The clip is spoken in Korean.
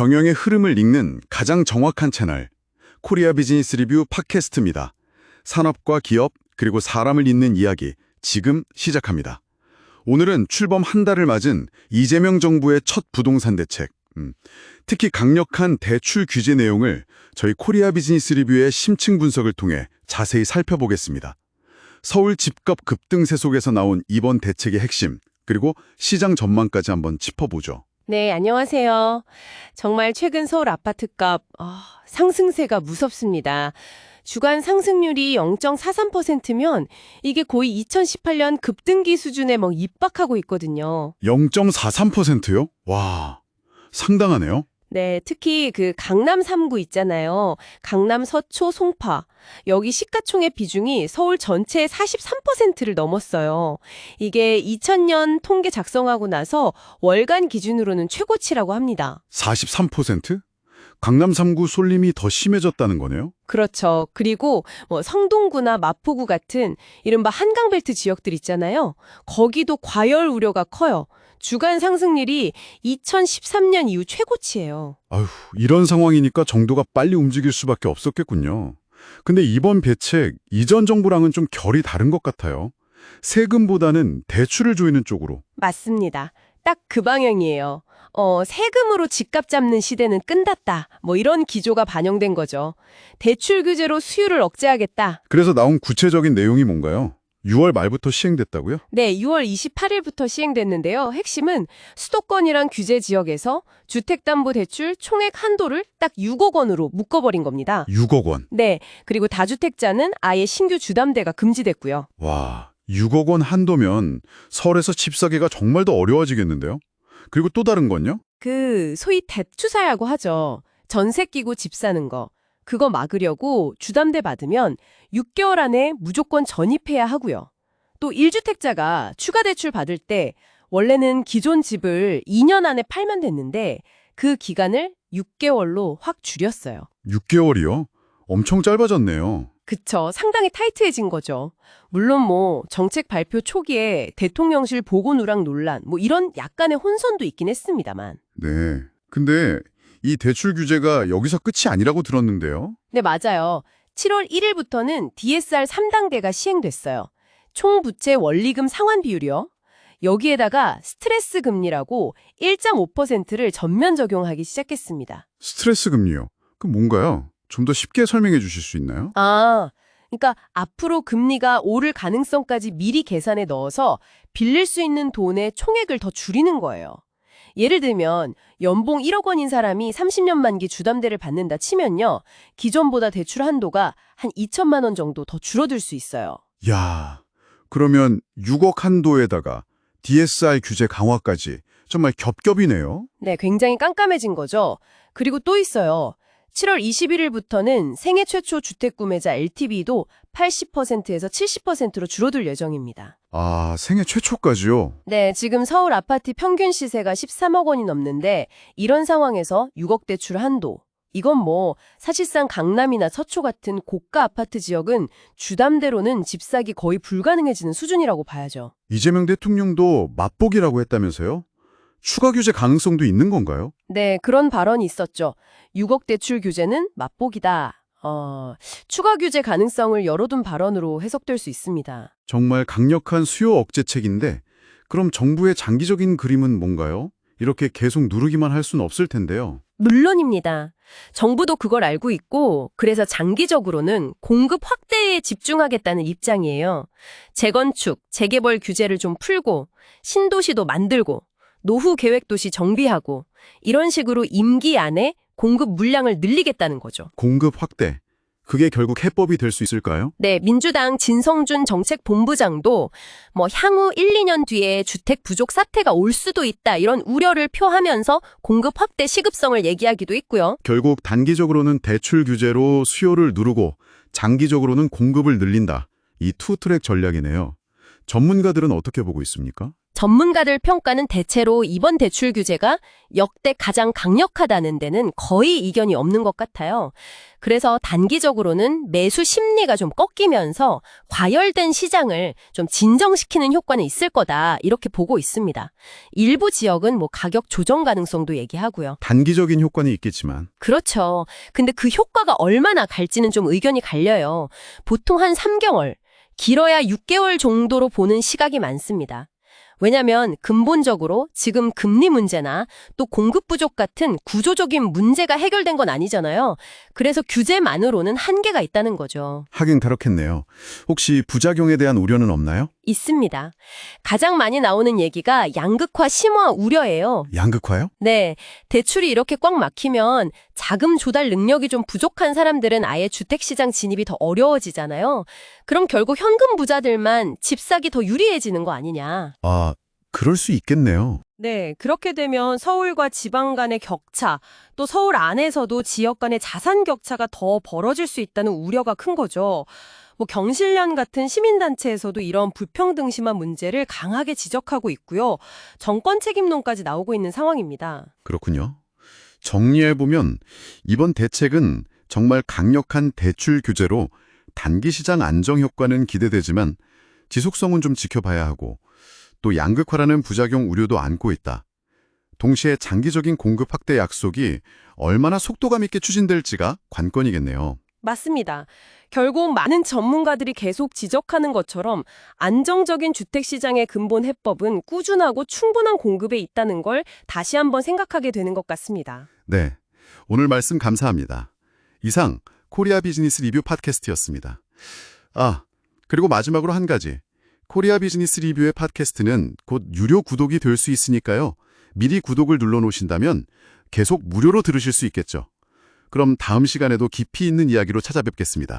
경영의 흐름을 읽는 가장 정확한 채널 코리아 비즈니스 리뷰 팟캐스트입니다. 산업과 기업 그리고 사람을 잇는 이야기 지금 시작합니다. 오늘은 출범 한 달을 맞은 이재명 정부의 첫 부동산 대책 음, 특히 강력한 대출 규제 내용을 저희 코리아 비즈니스 리뷰의 심층 분석을 통해 자세히 살펴보겠습니다. 서울 집값 급등세 속에서 나온 이번 대책의 핵심 그리고 시장 전망까지 한번 짚어보죠. 네, 안녕하세요. 정말 최근 서울 아파트값 아, 상승세가 무섭습니다. 주간 상승률이 0.43%면 이게 거의 2018년 급등기 수준에 뭐 입박하고 있거든요. 0.43%요? 와, 상당하네요. 네, 특히 그 강남 3구 있잖아요. 강남 서초 송파. 여기 시가총액 비중이 서울 전체의 43%를 넘었어요. 이게 2000년 통계 작성하고 나서 월간 기준으로는 최고치라고 합니다. 43%? 강남 3구 쏠림이 더 심해졌다는 거네요? 그렇죠. 그리고 뭐 성동구나 마포구 같은 이른바 한강벨트 지역들 있잖아요. 거기도 과열 우려가 커요. 주간 상승률이 2013년 이후 최고치예요. 아휴, 이런 상황이니까 정도가 빨리 움직일 수밖에 없었겠군요. 근데 이번 대책 이전 정부랑은 좀 결이 다른 것 같아요. 세금보다는 대출을 조이는 쪽으로. 맞습니다. 딱 그 방향이에요. 어, 세금으로 집값 잡는 시대는 끝났다. 뭐 이런 기조가 반영된 거죠. 대출 규제로 수요를 억제하겠다. 그래서 나온 구체적인 내용이 뭔가요? 6월 말부터 시행됐다고요? 네, 6월 28일부터 시행됐는데요. 핵심은 수도권이랑 규제 지역에서 주택담보대출 총액 한도를 딱 6억 원으로 묶어버린 겁니다. 6억 원. 네, 그리고 다주택자는 아예 신규 주담대가 금지됐고요. 와, 6억 원 한도면 서울에서 집 사기가 정말 더 어려워지겠는데요? 그리고 또 다른 건요? 그 소위 대추사라고 하죠. 전세 끼고 집 사는 거. 그거 막으려고 주담대 받으면 6개월 안에 무조건 전입해야 하고요. 또 1주택자가 추가 대출 받을 때 원래는 기존 집을 2년 안에 팔면 됐는데 그 기간을 6개월로 확 줄였어요. 6개월이요? 엄청 짧아졌네요. 그쵸. 상당히 타이트해진 거죠. 물론 뭐 정책 발표 초기에 대통령실 보고 누락 논란 뭐 이런 약간의 혼선도 있긴 했습니다만. 네. 근데 이 대출 규제가 여기서 끝이 아니라고 들었는데요. 네, 맞아요. 7월 1일부터는 DSR 3단계가 시행됐어요. 총 부채 원리금 상환 비율이요. 여기에다가 스트레스 금리라고 1.5%를 전면 적용하기 시작했습니다. 스트레스 금리요. 그 뭔가요? 좀 더 쉽게 설명해 주실 수 있나요? 아, 그러니까 앞으로 금리가 오를 가능성까지 미리 계산에 넣어서 빌릴 수 있는 돈의 총액을 더 줄이는 거예요. 예를 들면 연봉 1억 원인 사람이 30년 만기 주담대를 받는다 치면요. 기존보다 대출 한도가 한 2천만 원 정도 더 줄어들 수 있어요. 야, 그러면 6억 한도에다가 DSR 규제 강화까지 정말 겹겹이네요. 네, 굉장히 깜깜해진 거죠. 그리고 또 있어요. 7월 21일부터는 생애 최초 주택 구매자 LTV도 80%에서 70%로 줄어들 예정입니다. 아, 생애 최초까지요? 네, 지금 서울 아파트 평균 시세가 13억 원이 넘는데 이런 상황에서 6억 대출 한도. 이건 뭐 사실상 강남이나 서초 같은 고가 아파트 지역은 주담대로는 집 사기 거의 불가능해지는 수준이라고 봐야죠. 이재명 대통령도 맛보기라고 했다면서요? 추가 규제 가능성도 있는 건가요? 네, 그런 발언이 있었죠. 6억 대출 규제는 맛보기다. 어, 추가 규제 가능성을 열어둔 발언으로 해석될 수 있습니다. 정말 강력한 수요 억제책인데 그럼 정부의 장기적인 그림은 뭔가요? 이렇게 계속 누르기만 할 수는 없을 텐데요. 물론입니다. 정부도 그걸 알고 있고 그래서 장기적으로는 공급 확대에 집중하겠다는 입장이에요. 재건축, 재개발 규제를 좀 풀고 신도시도 만들고 노후 계획 도시 정비하고 이런 식으로 임기 안에 공급 물량을 늘리겠다는 거죠. 공급 확대. 그게 결국 해법이 될 수 있을까요? 네, 민주당 진성준 정책본부장도 뭐 향후 1, 2년 뒤에 주택 부족 사태가 올 수도 있다 이런 우려를 표하면서 공급 확대 시급성을 얘기하기도 있고요. 결국 단기적으로는 대출 규제로 수요를 누르고 장기적으로는 공급을 늘린다. 이 투트랙 전략이네요. 전문가들은 어떻게 보고 있습니까? 전문가들 평가는 대체로 이번 대출 규제가 역대 가장 강력하다는 데는 거의 이견이 없는 것 같아요. 그래서 단기적으로는 매수 심리가 좀 꺾이면서 과열된 시장을 좀 진정시키는 효과는 있을 거다 이렇게 보고 있습니다. 일부 지역은 뭐 가격 조정 가능성도 얘기하고요. 단기적인 효과는 있겠지만 그렇죠. 근데 그 효과가 얼마나 갈지는 좀 의견이 갈려요. 보통 한 3개월, 길어야 6개월 정도로 보는 시각이 많습니다. 왜냐면 근본적으로 지금 금리 문제나 또 공급 부족 같은 구조적인 문제가 해결된 건 아니잖아요. 그래서 규제만으로는 한계가 있다는 거죠. 하긴 그렇겠네요. 혹시 부작용에 대한 우려는 없나요? 있습니다. 가장 많이 나오는 얘기가 양극화 심화 우려예요. 양극화요? 네, 대출이 이렇게 꽉 막히면 자금 조달 능력이 좀 부족한 사람들은 아예 주택시장 진입이 더 어려워지잖아요. 그럼 결국 현금 부자들만 집 사기 더 유리해지는 거 아니냐. 아, 그럴 수 있겠네요. 네, 그렇게 되면 서울과 지방 간의 격차, 또 서울 안에서도 지역 간의 자산 격차가 더 벌어질 수 있다는 우려가 큰 거죠. 뭐 경실련 같은 시민단체에서도 이런 불평등 심한 문제를 강하게 지적하고 있고요. 정권 책임론까지 나오고 있는 상황입니다. 그렇군요. 정리해보면 이번 대책은 정말 강력한 대출 규제로 단기 시장 안정 효과는 기대되지만 지속성은 좀 지켜봐야 하고 또 양극화라는 부작용 우려도 안고 있다. 동시에 장기적인 공급 확대 약속이 얼마나 속도감 있게 추진될지가 관건이겠네요. 맞습니다. 결국 많은 전문가들이 계속 지적하는 것처럼 안정적인 주택시장의 근본 해법은 꾸준하고 충분한 공급에 있다는 걸 다시 한번 생각하게 되는 것 같습니다. 네, 오늘 말씀 감사합니다. 이상 코리아 비즈니스 리뷰 팟캐스트였습니다. 아, 그리고 마지막으로 한 가지. 코리아 비즈니스 리뷰의 팟캐스트는 곧 유료 구독이 될 수 있으니까요. 미리 구독을 눌러놓으신다면 계속 무료로 들으실 수 있겠죠. 그럼 다음 시간에도 깊이 있는 이야기로 찾아뵙겠습니다.